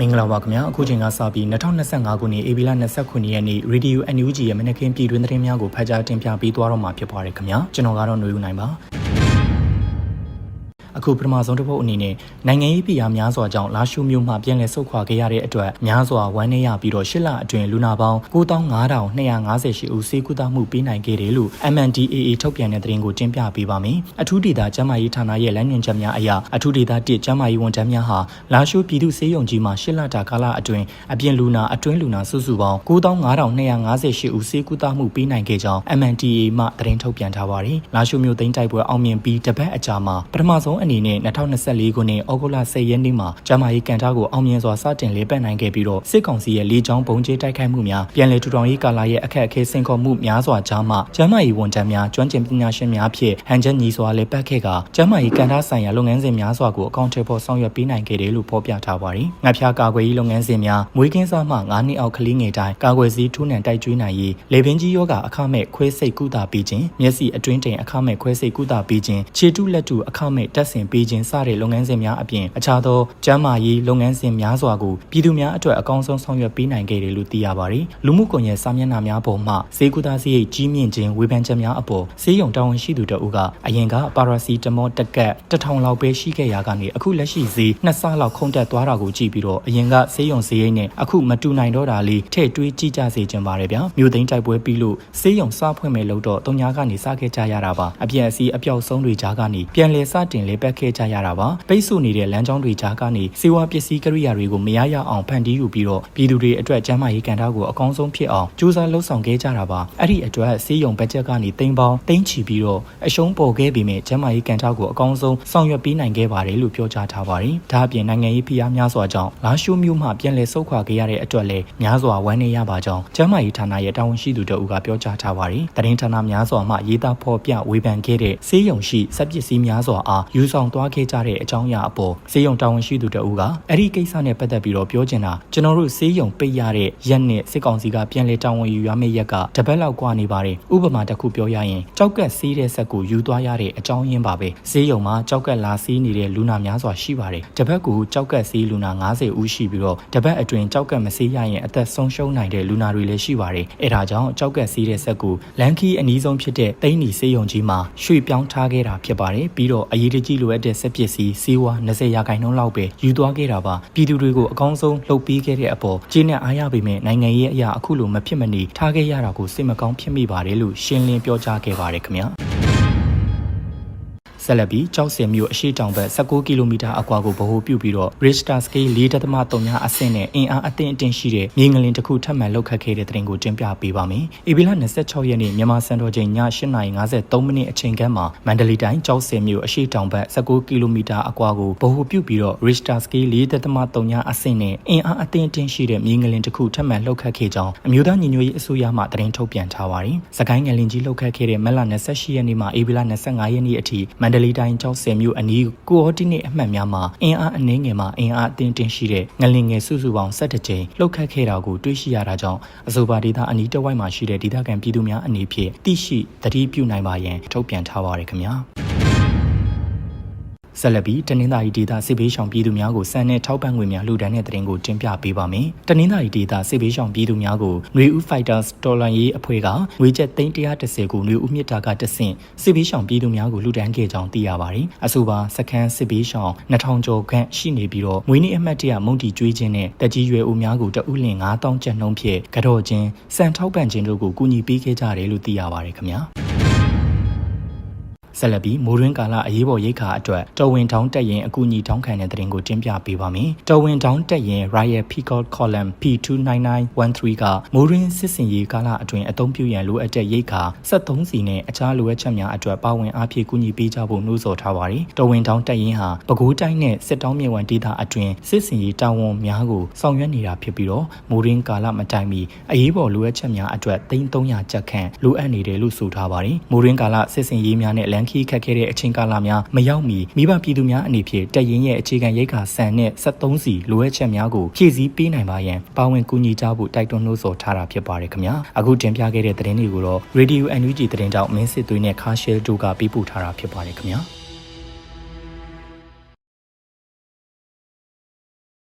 မင်္ဂလာပါခင်ဗျာအခုချိန်ကစပြီး2025ခုနှစ်ဧပြီလ29ရက်နေ့ Radio NUG ရဲ့မနက်ခင်းပြည်တွင်းသတင်းများကိုဖတ်ကြားတင်ပြပေးသွားတော့မှာဖြစ်ပါတယ်ခင်ဗျာကျွန်တော်ကတော့ຫນွေဦးနိုင်ပါ အခုပထမဆုံးတစ်ပုတ်အနေနဲ့နိုင်ငံရေးပြည်အားများစွာကြောင့်လာရှုမြို့မှပြန်လည်ဆုတ်ခွာခဲ့ရတဲ့အတွက်များစွာဝမ်းနည်းရပြီးတော့ရှစ်လအတွင်းလူနာပေါင်း9258ဦးစေကူတာမှုပေးနိုင်ခဲ့တယ်လို့ MNDAA ထုတ်ပြန်တဲ့သတင်းကိုတင်ပြပေးပါမယ်။အထူးဒေသကျန်းမာရေးဌာနရဲ့လမ်းညွှန်ချက်များအရအထူးဒေသ1ကျန်းမာရေးဝန်ထမ်းများဟာလာရှုပြည်သူ့စေယုံကြီးမှာရှစ်လတာကာလအတွင်းအပြင်လူနာအတွင်းလူနာစုစုပေါင်း9258ဦးစေကူတာမှုပေးနိုင်ခဲ့ကြောင်း MNDAA မှသတင်းထုတ်ပြန်ထားပါတယ်။လာရှုမြို့သိမ်းတိုက်ပွဲအောင်မြင်ပြီးတပတ်အကြာမှာပထမဆုံးအနေနဲ့2024ခုနှစ်ဩဂုတ်လ10ရက်နေ့မှာကျန်းမာရေးကန်တာကိုအောင်မြင်စွာစတင်လေးပတ်နိုင်ခဲ့ပြီးတော့စစ်ကောင်စီရဲ့လေကြောင်းပုံကျဲတိုက်ခိုက်မှုများပြန်လည်ထူထောင်ရေးကာလရဲ့အခက်အခဲဆင်ခေါ်မှုများစွာကြားမှာကျန်းမာရေးဝန်ထမ်းများကျွမ်းကျင်ပညာရှင်များဖြင့်ဟန်ချက်ညီစွာလေးပတ်ခဲ့ကကျန်းမာရေးကန်တာဆိုင်ရာလုပ်ငန်းစဉ်များစွာကိုအကောင့်ထဲပေါ်ဆောင်ရွက်ပေးနိုင်ခဲ့တယ်လို့ဖော်ပြထားပါတယ်။ငှက်ဖျားကာကွယ်ရေးလုပ်ငန်းစဉ်များမွေးကင်းစားမှ9နှစ်အောက်ကလေးငယ်တိုင်းကာကွယ်ဆေးထိုးနှံတိုက်ကျွေးနိုင်ရေးလေပင်ကြီးယောဂအခမဲ့ခွဲစိတ်ကုသပေးခြင်းမျက်စိအတွင်းတိမ်အခမဲ့ခွဲစိတ်ကုသပေးခြင်းခြေတုလက်တုအခမဲ့တက်ဆင်ပေးခြင်းစတဲ့လုပ်ငန်းစဉ်များအပြင်အခြားသောကျန်းမာရေးလုပ်ငန်းစဉ်များစွာကိုပြည်သူများအတွက်အကောင်းဆုံးဆောင်ရွက်ပေးနိုင်ခဲ့တယ်လို့သိရပါတယ်။လူမှုကွန်ရက်စာမျက်နှာများပေါ်မှဈေးကူတာစရိတ်ကြီးမြင့်ခြင်းဝေဖန်ချက်များအပေါ်ဈေးရုံတာဝန်ရှိသူတို့ကအရင်ကပါရာစီတမောတက်ကက်တထောင်လောက်ပဲရှိခဲ့ရာကနေအခုလက်ရှိဈေးနှစ်ဆလောက်ခုန်တက်သွားတာကိုကြည့်ပြီးတော့အရင်ကဈေးရုံဈေးရိတ်နဲ့အခုမတူနိုင်တော့တာလေးထည့်တွေးကြည့်ကြစေချင်ပါတယ်ဗျာ။မြို့သိမ်းတိုက်ပွဲပြီးလို့ဈေးရုံစားဖွင့်မဲ့လို့တော့တုံညာကနေစခဲ့ကြရတာပါ။အပြည့်အစည်းအပြောက်ဆုံးတွေကြားကနေပြန်လည်စတင်လေးပတ်ခဲ့ကြရတာပါ။ပိတ်ဆို့နေတဲ့လမ်းကြောင်းတွေကြားကနေစေဝါပစ္စည်းကိရိယာတွေကိုမရရအောင်ဖန်တီးယူပြီးတော့ပြည်သူတွေအတွက်ကျန်းမာရေးကဏ္ဍကိုအကောင်းဆုံးဖြစ်အောင်စူးစမ်းလှုပ်ဆောင်ခဲ့ကြတာပါအဲ့ဒီအတွက်စေးရုံဘတ်ဂျက်ကနေတိမ်ပေါင်းတိမ်ချီပြီးတော့အရှုံးပေါ်ခဲ့ပေမဲ့ကျန်းမာရေးကဏ္ဍကိုအကောင်းဆုံးဆောင်ရွက်ပေးနိုင်ခဲ့ပါတယ်လို့ပြောကြားထားပါတယ်ဒါအပြင်နိုင်ငံရေးဖိအားများစွာကြောင့်လာရှိုးမြို့မှပြန်လည်ဆုတ်ခွာခဲ့ရတဲ့အတွက်လည်းများစွာဝမ်းနည်းရပါကြောင်းကျန်းမာရေးဌာနရဲ့တာဝန်ရှိသူတို့ကပြောကြားထားပါတယ်တရင်ဌာနများစွာမှရေးသားဖော်ပြဝေဖန်ခဲ့တဲ့စေးရုံရှိစက်ပစ္စည်းများစွာအားယူဆောင်သွားခဲ့ကြတဲ့အကြောင်းအရာအပေါ်စေးရုံတာဝန်ရှိသူတအူးကအဲ့ဒီကိစ္စနဲ့ပတ်သက်ပြီးတော့ပြောချင်တာကျွန်တော်တို့စေးရုံပိတ်ရတဲ့ရက်နဲ့စစ်ကောင်စီကပြန်လေတာဝန်ယူရမယ့်ရက်ကတပတ်လောက်ကွာနေပါတယ်ဥပမာတစ်ခုပြောရရင်ကြောက်ကက်စီးတဲ့ဆက်ကိုယူသွားရတဲ့အကြောင်းရင်းပါပဲစေးရုံမှာကြောက်ကက်လာစီးနေတဲ့လူနာများစွာရှိပါတယ်တပတ်ကူကြောက်ကက်စီးလူနာ90ဦးရှိပြီးတော့တပတ်အတွင်းကြောက်ကက်မစီးရရင်အသက်ဆုံးရှုံးနိုင်တဲ့လူနာတွေလည်းရှိပါတယ်အဲဒါကြောင့်ကြောက်ကက်စီးတဲ့ဆက်ကိုလန်ကီအနီးဆုံးဖြစ်တဲ့တိန်းနီစေးရုံကြီးမှာရွှေ့ပြောင်းထားခဲ့တာဖြစ်ပါတယ်ပြီးတော့အရေးတကြီးလိုအပ်တဲ့ဆက်ပစ္စည်းစေးဝါ20ရာခိုင်နှုန်းလောက်ပဲယူသွားခဲ့တာပါပြည်သူတွေကိုအကောင်းဆုံးလှုပ်ပေးခဲ့တဲ့အပေါ်ကျေးနဲ့အားရပေမဲ့နိုင်ငံရေးအရာအခုလိုမဖြစ်မနေထားခဲ့ရတာကိုစိတ်မကောင်းဖြစ်မိပါတယ်လို့ရှင်းလင်းပြောကြားခဲ့ပါတယ်ခင်ဗျာ ဆက်လက်ပြီးကြောက်စင်မြို့အရှိတောင်ဘက်19ကီလိုမီတာအကွာကိုဗဟိုပြုပြီးတော့ Richter scale 4.3အဆင့်နဲ့အင်အားအသင့်အတင်ရှိတဲ့မြေငလင်တစ်ခုထပ်မံလောက်ခတ်ခဲ့တဲ့တဲ့တင်ကိုတင်ပြပေးပါမယ်။ဧပြီလ26ရက်နေ့မြန်မာစံတော်ချိန်ည8:53မိနစ်အချိန်ခန့်မှာမန္တလေးတိုင်းကြောက်စင်မြို့အရှိတောင်ဘက်19ကီလိုမီတာအကွာကိုဗဟိုပြုပြီးတော့ Richter scale 4.3အဆင့်နဲ့အင်အားအသင့်အတင်ရှိတဲ့မြေငလင်တစ်ခုထပ်မံလောက်ခတ်ခဲ့ကြောင်းအမျိုးသားညီညွတ်ရေးအစိုးရမှသတင်းထုတ်ပြန်ထားပါတယ်။စကိုင်းငလင်ကြီးလောက်ခတ်ခဲ့တဲ့မက်လ28ရက်နေ့မှဧပြီလ25ရက်နေ့အထိမန္တလေးတိုင်းကျောက်ဆယ်မြို့အနီးကိုအော်ဒီနေအမှတ်များမှာအင်အားအနှင်းငယ်မှာအင်အားအသင်းတင်ရှိတဲ့ငလင်ငယ်စုစုပေါင်း17ကြိမ်လှုပ်ခတ်ခဲ့တာကိုတွေ့ရှိရတာကြောင့်အဆိုပါဒေသအနီးတစ်ဝိုက်မှာရှိတဲ့ဒေသခံပြည်သူများအနေဖြင့်သိရှိသတိပြုနိုင်ပါရန်ထုတ်ပြန်ထားပါရခင်ဗျာ ဆက်လက်ပြီးတနင်္သာရီဒေသစစ်ဘေးရှောင်ပြည်သူများကိုစံနဲ့ထောက်ပံ့ငွေများလှူဒန်းတဲ့တဲ့တင်ကိုတင်ပြပေးပါမယ်။တနင်္သာရီဒေသစစ်ဘေးရှောင်ပြည်သူများကိုຫນွေဦး Fighters တော်လန်ရေးအဖွဲ့ကငွေကျပ်330ကိုຫນွေဦးမြစ်တာကတဆင့်စစ်ဘေးရှောင်ပြည်သူများကိုလှူဒန်းခဲ့ကြောင်းသိရပါတယ်။အဆိုပါစခန်းစစ်ဘေးရှောင်2000ကျော်ခန့်ရှိနေပြီးတော့ငွေနေ့အမှတ်တရမုန်တီကျွေးခြင်းနဲ့တက်ကြီးရွယ်ဦးများကိုတဦးလင်9000ကျပ်နှုန်းဖြင့်ကြော့ခြင်းစံထောက်ပံ့ခြင်းတို့ကိုကူညီပေးခဲ့ကြတယ်လို့သိရပါတယ်ခင်ဗျာ။ ဆက်လက်ပြီးမိုးရင်းကာလအရေးပေါ်ရိတ်ခါအတွက်တော်ဝင်တောင်းတက်ရင်အကူအညီတောင်းခံတဲ့တဲ့ရင်ကိုတင်ပြပေးပါမယ်။တော်ဝင်တောင်းတက်ရင် Riot Peacock Column P29913 ကမိုးရင်းစစ်စင်ရေးကာလအတွင်းအသုံးပြုရန်လိုအပ်တဲ့ရိတ်ခါ73စီနဲ့အခြားလိုအပ်ချက်များအတွက်ပါဝင်အားဖြည့်ကူညီပေးကြဖို့နှိုးဆော်ထားပါတယ်။တော်ဝင်တောင်းတက်ရင်ဟာပဲခူးတိုင်းနဲ့စစ်တောင်းမြစ်ဝံဒေသအတွင်းစစ်စင်ရေးတာဝန်များကိုဆောင်ရွက်နေတာဖြစ်ပြီးတော့မိုးရင်းကာလမတိုင်မီအရေးပေါ်လိုအပ်ချက်များအတွက်300ကျပ်ခန့်လိုအပ်နေတယ်လို့ဆိုထားပါတယ်။မိုးရင်းကာလစစ်စင်ရေးများနဲ့လန်ခီခက်ခဲတဲ့အချိန်ကာလများမရောက်မီမိဘပြည်သူများအနေဖြင့်တရင်ရဲ့အခြေခံရိတ်ခါဆန်နဲ့73စီလိုအပ်ချက်များကိုဖြည့်ဆည်းပေးနိုင်ပါရန်ပါဝင်ကူညီကြဖို့တိုက်တွန်းနှိုးဆော်ထားတာဖြစ်ပါတယ်ခင်ဗျာအခုတင်ပြခဲ့တဲ့သတင်းတွေကိုတော့ Radio NUG သတင်းတောက်မင်းစစ်သွေးနဲ့ခါရှဲတို့ကပြပို့ထားတာဖြစ်ပါတယ်ခင်ဗျာ